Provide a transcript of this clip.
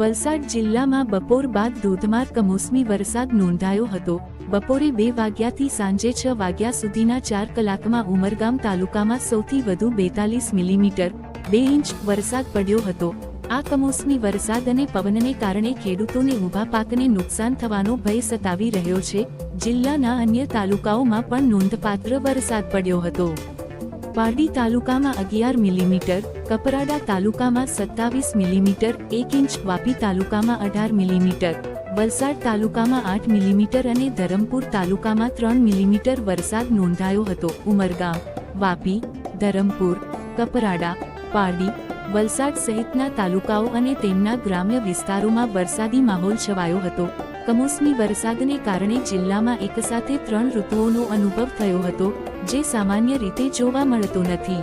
વલસાડ જિલ્લામાં બપોર બાદ ધોધમાર કમોસમી વરસાદ નોંધાયો હતો. બપોરે બે વાગ્યાથી સાંજે છ વાગ્યા સુધીના ચાર કલાકમાં ઉમરગામ તાલુકામાં સૌથી વધુ બેતાલીસ મિલીમીટર બે ઇંચ વરસાદ પડ્યો હતો. આ કમોસમી વરસાદ અને પવનને કારણે ખેડૂતોને ઊભા પાકને નુકસાન થવાનો ભય સતાવી રહ્યો છે. જિલ્લાના અન્ય તાલુકાઓમાં પણ નોંધપાત્ર વરસાદ પડ્યો હતો. પારડી તાલુકામાં અગિયાર મિલીમીટર, કપરાડા તાલુકામાં સત્તાવીસ મિલીમીટર, એક ઇંચ, વાપી તાલુકામાં અઢાર મિલીમીટર, વલસાડ તાલુકામાં આઠ મિલીમીટર અને ધરમપુર તાલુકામાં ત્રણ મિલીમીટર વરસાદ નોંધાયો હતો. ઉમરગામ વાપી, ધરમપુર, કપરાડા, પારડી, વલસાડ સહિતના તાલુકાઓ અને તેમના ગ્રામ્ય વિસ્તારોમાં વરસાદી માહોલ છવાયો હતો. કમોસમી વરસાદને કારણે જિલ્લામાં એકસાથે ત્રણ ઋતુઓનો અનુભવ થયો હતો. જે સામાન્ય રીતે જોવા મળતું નથી.